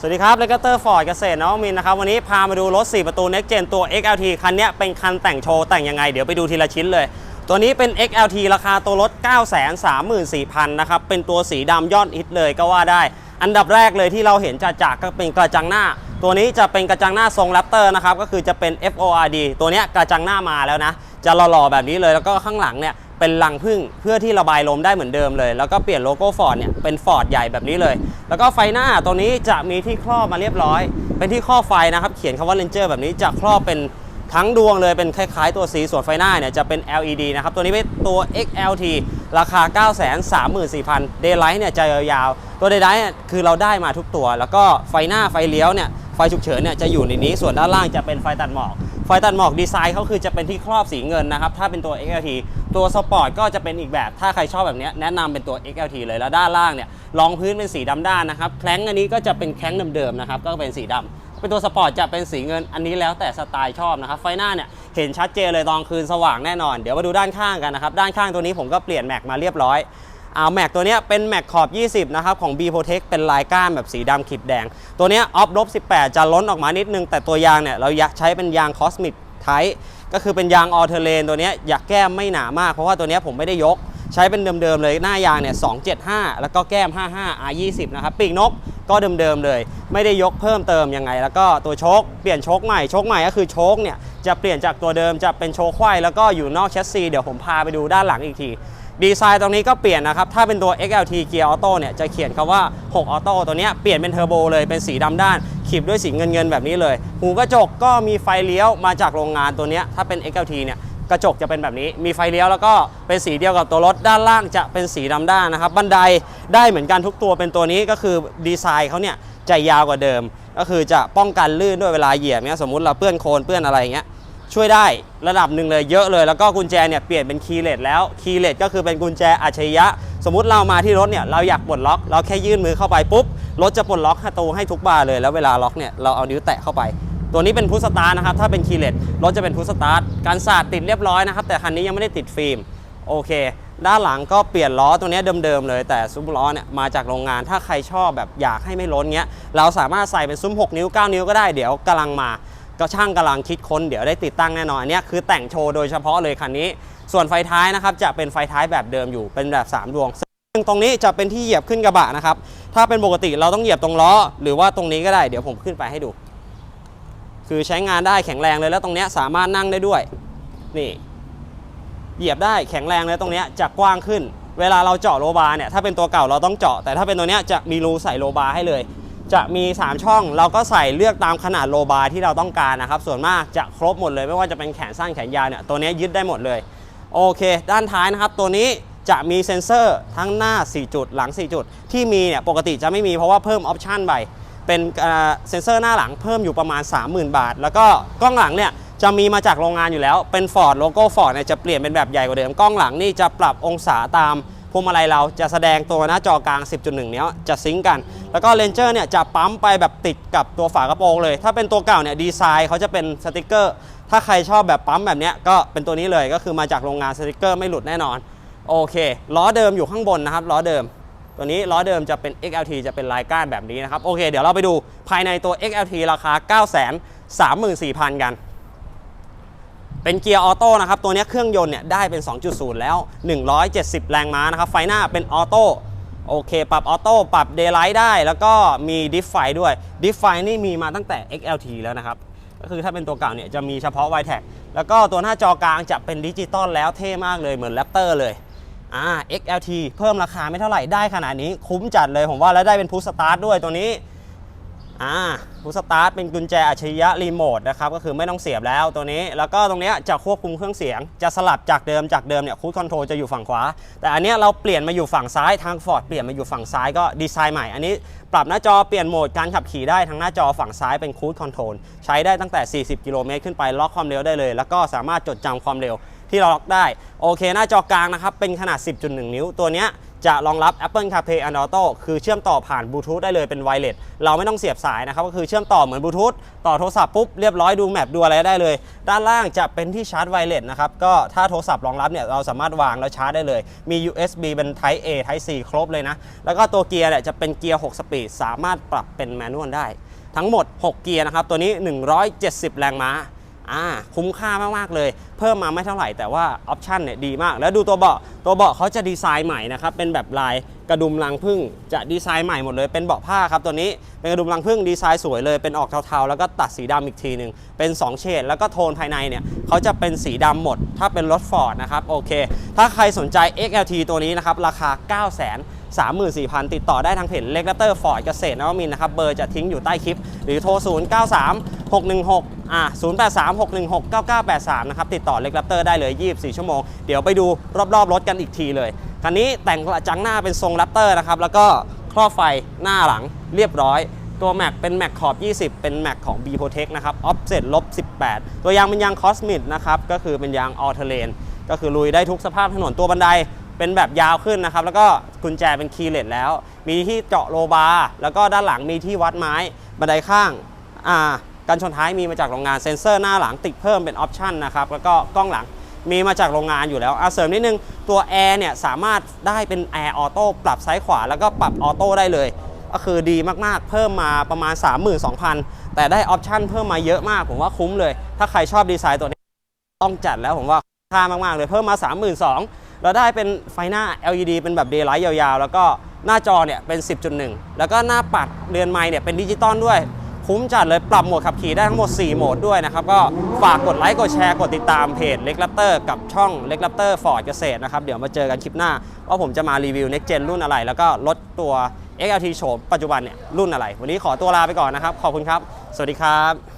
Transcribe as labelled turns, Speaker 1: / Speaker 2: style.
Speaker 1: สวัสดีครับเลกเตอร์ฟอร์ดเกษตรน้องมินนะครับ วันนี้พามาดูรถ 4 ประตู Next Gen ตัว XLT คันนี้เป็นคันแต่งโชว์ แต่งยังไง เดี๋ยวไปดูทีละชิ้นเลย ตัวนี้เป็น XLT ราคาตัวรถ 934,000 นะครับ เป็นตัวสีดำยอดฮิตเลยก็ว่าได้ อันดับแรกเลยที่เราเห็นจะจากก็เป็นกระจังหน้า ตัวนี้จะเป็นกระจังหน้าทรงแรปเตอร์นะครับก็คือจะเป็น FORD ตัวนี้กระจังหน้ามาแล้วนะ จะหล่อๆแบบนี้เลยแล้วก็ข้างหลังเนี่ยเป็นรังพึ่งเพื่อที่ระบายลมได้เหมือนเดิมเลย แล้วก็เปลี่ยนโลโก้ฟอร์ดเนี่ยเป็นฟอร์ดใหญ่แบบนี้เลย แล้วก็ไฟหน้าตัวนี้จะมีที่ครอบมาเรียบร้อย เป็นที่ครอบไฟนะครับ เขียนคำว่า Ranger แบบนี้จะครอบเป็นทั้งดวงเลยเป็นคล้ายๆ ตัวสีส่วนไฟหน้าเนี่ยจะเป็น LED นะครับ ตัวนี้เป็นตัว XLT ราคา 934,000 Daylight เนี่ยจะยาวๆ ตัว Daylight เนี่ยคือเราได้มาทุกตัว แล้วก็ไฟหน้าไฟเลี้ยวเนี่ย ไฟฉุกเฉินเนี่ยจะอยู่ในนี้ส่วนด้านล่างจะเป็นไฟตัดหมอก ไฟตัดหมอกดีไซน์เขาคือจะเป็นที่ครอบสีเงินนะครับ ถ้าเป็นตัว XLT ตัวสปอร์ตก็จะเป็นอีกแบบ ถ้าใครชอบแบบนี้แนะนำเป็นตัว XLT เลยแล้วด้านล่างเนี่ยรองพื้นเป็นสีดำด้านนะครับแคล้งอันนี้ก็จะเป็นแคล้งเดิมๆนะครับก็เป็นสีดำเป็นตัวสปอร์ตจะเป็นสีเงินอันนี้แล้วแต่สไตล์ชอบนะครับไฟหน้าเนี่ยเห็นชัดเจนเลยตอนคืนสว่างแน่นอน เดี๋ยวมาดูด้านข้างกันนะครับด้านข้างตัวนี้ผมก็เปลี่ยนแม็กมาเรียบร้อย เอาแม็กตัวนี้เป็นแม็กขอบ 20 นะครับ ของ B Protect เป็นลายก้านแบบสีดำขีดแดง ตัวนี้ออฟลบ18 จะล้นออกมานิดนึง แต่ตัวยางเนี่ย เราอยากใช้เป็นยางคอสมิ c ไทก็คือเป็นยางออเทเลนตัวนี้อยากแก้มไม่หนามาก เพราะว่าตัวนี้ผมไม่ได้ยก ใช้เป็นเดิมๆเลยหน้ายางเนี่ย 275 แล้วก็แก้ม 55 R20 นะครับปีกนกก็เดิมๆเลย ไม่ได้ยกเพิ่มเติมยังไง แล้วก็ตัวโชคเปลี่ยนโชคใหม่โชคใหม่ก็คือโชคเนี่ยจะเปลี่ยนจากตัวเดิมจะเป็นโชคไขว้แล้วก็อยู่นอกแชสซีเดี๋ยวผมพาไปดูด้านหลังอีกที ดีไซน์ตรงนี้ก็เปลี่ยนนะครับ ถ้าเป็นตัว XLT Gear Auto เนี่ยจะเขียนคำว่า6 Auto ตัวนี้เปลี่ยนเป็นเทอร์โบเลยเป็นสีดำด้านขีบด้วยสีเงินเงินๆแบบนี้เลย หูกระจกก็มีไฟเลี้ยวมาจากโรงงานตัวนี้ถ้าเป็น XLT เนี่ยกระจกจะเป็นแบบนี้ มีไฟเลี้ยวแล้วก็เป็นสีเดียวกับตัวรถด้านล่างจะเป็นสีดำด้านนะครับ บันไดได้เหมือนกันทุกตัวเป็นตัวนี้ก็คือดีไซน์เขาเนี่ยจะยาวกว่าเดิม ก็คือจะป้องกันลื่นด้วยเวลาเหยียบเนี่ยสมมุติเราเปื้อนโคลนเปื้อนอะไรอย่างเงี้ย ช่วยได้ระดับหนึ่งเลยเยอะเลย แล้วก็กุญแจเนี่ยเปลี่ยนเป็นคีย์เลสแล้วคีย์เลสก็คือเป็นกุญแจอัจฉริยะ สมมุติเรามาที่รถเนี่ยเราอยากปลดล็อก เราแค่ยื่นมือเข้าไปปุ๊บรถจะปลดล็อกประตูให้ทุกบานเลย แล้วเวลาล็อกเนี่ยเราเอานิ้วแตะเข้าไป ตัวนี้เป็นพุชสตาร์นะครับถ้าเป็นคีย์เลสรถจะเป็นพุชสตาร์การสาดติดเรียบร้อยนะครับแต่คันนี้ยังไม่ได้ติดฟิล์มโอเค ด้านหลังก็เปลี่ยนล้อตัวนี้เดิมๆเลย แต่ซุ้มล้อเนี่ยมาจากโรงงานถ้าใครชอบแบบอยากให้ไม่ล้นเงี้ยเราสามารถใส่เป็นซุ้ม 6 นิ้ว 9 นิ้วก็ได้เดี๋ยวกำลังมา ก็ช่างกำลังคิดค้นเดี๋ยวได้ติดตั้งแน่นอนอันนี้คือแต่งโชว์โดยเฉพาะเลยคันนี้ ส่วนไฟท้ายนะครับจะเป็นไฟท้ายแบบเดิมอยู่เป็นแบบ 3 ดวง ซึ่งตรงนี้จะเป็นที่เหยียบขึ้นกระบะนะครับถ้าเป็นปกติเราต้องเหยียบตรงล้อ หรือว่าตรงนี้ก็ได้เดี๋ยวผมขึ้นไปให้ดู คือใช้งานได้แข็งแรงเลยแล้วตรงเนี้ยสามารถนั่งได้ด้วยนี่เหยียบได้แข็งแรงเลยตรงเนี้ยจะกว้างขึ้น เวลาเราเจาะโลบาร์เนี่ยถ้าเป็นตัวเก่าเราต้องเจาะแต่ถ้าเป็นตัวเนี้ยจะมีรูใส่โลบาร์ให้เลย จะมี 3 ช่องเราก็ใส่เลือกตามขนาดโลบาร์ที่เราต้องการนะครับ ส่วนมากจะครบหมดเลย ไม่ว่าจะเป็นแขนสั้นแขนยาวเนี่ยตัวนี้ยึดได้หมดเลย โอเค ด้านท้ายนะครับ ตัวนี้จะมีเซ็นเซอร์ทั้งหน้า 4 จุดหลัง 4 จุด ที่มีเนี่ยปกติจะไม่มีเพราะว่าเพิ่มออปชันไปเป็นเซ็นเซอร์หน้าหลังเพิ่มอยู่ประมาณ 30,000 บาท แล้วก็กล้องหลังเนี่ยจะมีมาจากโรงงานอยู่แล้วเป็น Ford โลโก้ Ford เนี่ยจะเปลี่ยนเป็นแบบใหญ่กว่าเดิมกล้องหลังนี่จะปรับองศาตาม วงมาลัยเราจะแสดงตัวหน้าจอกลาง 10.1เนี้ยจะซิงกัน แล้วก็เลนเจอร์เนี่ยจะปั๊มไปแบบติดกับตัวฝากระโปรงเลย ถ้าเป็นตัวเก่าเนี่ยดีไซน์เขาจะเป็นสติกเกอร์ ถ้าใครชอบแบบปั๊มแบบเนี้ยก็เป็นตัวนี้เลยก็คือมาจากโรงงานสติกเกอร์ไม่หลุดแน่นอนโอเคล้อเดิมอยู่ข้างบนนะครับล้อเดิม ตัวนี้ล้อเดิมจะเป็น XLT จะเป็นลายก้านแบบนี้นะครับโอเค เดี๋ยวเราไปดูภายในตัว XLT ราคา 934,000 กัน เป็นเกียร์ออโต้นะครับ ตัวนี้เครื่องยนต์เนี่ยได้เป็น 2.0 แล้ว 170 แรงม้านะครับ ไฟหน้าเป็นออโต้โอเค ปรับออโต้ ปรับเดย์ไลท์ได้ แล้วก็มีดิฟไฟด้วย ดิฟไฟนี่มีมาตั้งแต่ XLT แล้วนะครับ ก็คือถ้าเป็นตัวเก่าเนี่ยจะมีเฉพาะ y t e c แล้วก็ตัวหน้าจอกลางจะเป็นดิจิตอลแล้วเท่มากเลยเหมือนแรปเตอร์เลย อ่า XLT เพิ่มราคาไม่เท่าไหร่ได้ขนาดนี้คุ้มจัดเลยผมว่าแล้วได้เป็นพุชสตาร์ทด้วยตัวนี้ อ่าพุสตาร์ทเป็นกุญแจอัจฉริยะรีโมทนะครับก็คือไม่ต้องเสียบแล้วตัวนี้ แล้วก็ตรงนี้จะควบคุมเครื่องเสียง จะสลับจากเดิมจากเดิมเนี่ยคูดคอนโทรลจะอยู่ฝั่งขวา แต่อันนี้เราเปลี่ยนมาอยู่ฝั่งซ้ายทางฟอร์ดเปลี่ยนมาอยู่ฝั่งซ้ายก็ดีไซน์ใหม่ อันนี้ปรับหน้าจอเปลี่ยนโหมดการขับขี่ได้ทั้งหน้าจอฝั่งซ้ายเป็นคูดคอนโทรลใช้ได้ตั้งแต่ 40 กิโลเมตรขึ้นไปล็อกความเร็วได้เลย แล้วก็สามารถจดจำความเร็วที่เราล็อกได้โอเค หน้าจอกลางนะครับเป็นขนาด 10.1 นิ้วตัวเนี้ย จะรองรับ Apple CarPlay and Auto คือเชื่อมต่อผ่านบลูทูธได้เลยเป็นไวเลสเราไม่ต้องเสียบสายนะครับก็คือเชื่อมต่อเหมือนบลูทูธต่อโทรศัพท์ปุ๊บเรียบร้อยดูแมปดูอะไรได้เลย ด้านล่างจะเป็นที่ชาร์จไวเลสนะครับก็ถ้าโทรศัพท์รองรับเนี่ยเราสามารถวางแล้วชาร์จได้เลย มี USB เป็น Type A Type C ครบเลยนะ แล้วก็ตัวเกียร์เนี่ยจะเป็นเกียร์ 6 สปีดสามารถปรับเป็นแมนนวลได้ ทั้งหมด 6 เกียร์นะครับตัวนี้ 170 แรงม้า อ่าคุ้มค่ามากๆเลย เพิ่มมาไม่เท่าไหร่แต่ว่าออปชันเนี่ยดีมาก แล้วดูตัวเบาะตัวเบาะเขาจะดีไซน์ใหม่นะครับเป็นแบบลายกระดุมรังผึ้งจะดีไซน์ใหม่หมดเลยเป็นเบาะผ้าครับตัวนี้เป็นกระดุมรังผึ้งดีไซน์สวยเลยเป็นออกเทาๆ แล้วก็ตัดสีดำอีกทีหนึ่งเป็น 2 เฉดแล้วก็โทนภายในเนี่ยเขาจะเป็นสีดำหมด ถ้าเป็นรถฟอร์ดนะครับโอเค ถ้าใครสนใจ XLT ตัวนี้นะครับราคา 9 0 0 0 0 34,000 ติดต่อได้ทางเพจเล็กเตอร์ฟอร์ดเกษตรนวมินนะครับ เบอร์จะทิ้งอยู่ใต้คลิป หรือโทร 0 9 3 6 1 6 อ่า0 8 3 6 1 6 9 9 8 3 นะครับติดต่อเล็กเตอร์ได้เลย 24 ชั่วโมง เดี๋ยวไปดูรอบๆรถกันอีกทีเลยคันนี้แต่งกระจังหน้าเป็นทรงแรปเตอร์นะครับแล้วก็ครอบไฟหน้าหลังเรียบร้อยตัวแม็กเป็นแม็กขอบ 20 เป็นแม็กของ B Protect นะครับ Offset ลบ 18 ตัวยางเป็นยาง Cosmic นะครับ ก็คือเป็นยาง All Terrain ก็คือลุยได้ทุกสภาพถนนตัวบันไดเป็นแบบยาวขึ้นนะครับ แล้วก็กุญแจเป็นคีย์เลสแล้ว มีที่เจาะโลบาร์แล้วก็ด้านหลังมีที่วัดไม้ บันไดข้าง อ่า กันชนท้ายมีมาจากโรงงานเซ็นเซอร์หน้าหลังติดเพิ่มเป็นออปชันนะครับแล้วก็กล้องหลังมีมาจากโรงงานอยู่แล้วอะเสริมนิดนึงตัวแอร์เนี่ยสามารถได้เป็นแอร์ออโต้ปรับซ้ายขวาแล้วก็ปรับออโต้ได้เลย ก็คือดีมากๆ เพิ่มมาประมาณ 32,000 แต่ได้ออปชันเพิ่มมาเยอะมาก ผมว่าคุ้มเลย ถ้าใครชอบดีไซน์ตัวนี้ต้องจัดแล้วผมว่าค่ามากๆเลยเพิ่มมา 32,000แล้วได้เป็นไฟหน้า LED เป็นแบบ Daylight ยาวๆ แล้วก็หน้าจอเนี่ยเป็น 10.1 แล้วก็หน้าปัดเรือนไม้เนี่ยเป็นดิจิตอลด้วย คุ้มจัดเลยปรับโหมดขับขี่ได้ทั้งหมด 4 โหมดด้วยนะครับ ก็ฝากกดไลค์ กดแชร์ กดติดตามเพจเล็กลัปเตอร์กับช่องเล็กลัปเตอร์ฟอร์ดเกษตรนะครับ เดี๋ยวมาเจอกันคลิปหน้า ว่าผมจะมารีวิว Next Gen รุ่นอะไร แล้วก็รถตัว XLT โฉมปัจจุบันเนี่ยรุ่นอะไร วันนี้ขอตัวลาไปก่อนนะครับ ขอบคุณครับ สวัสดีครับ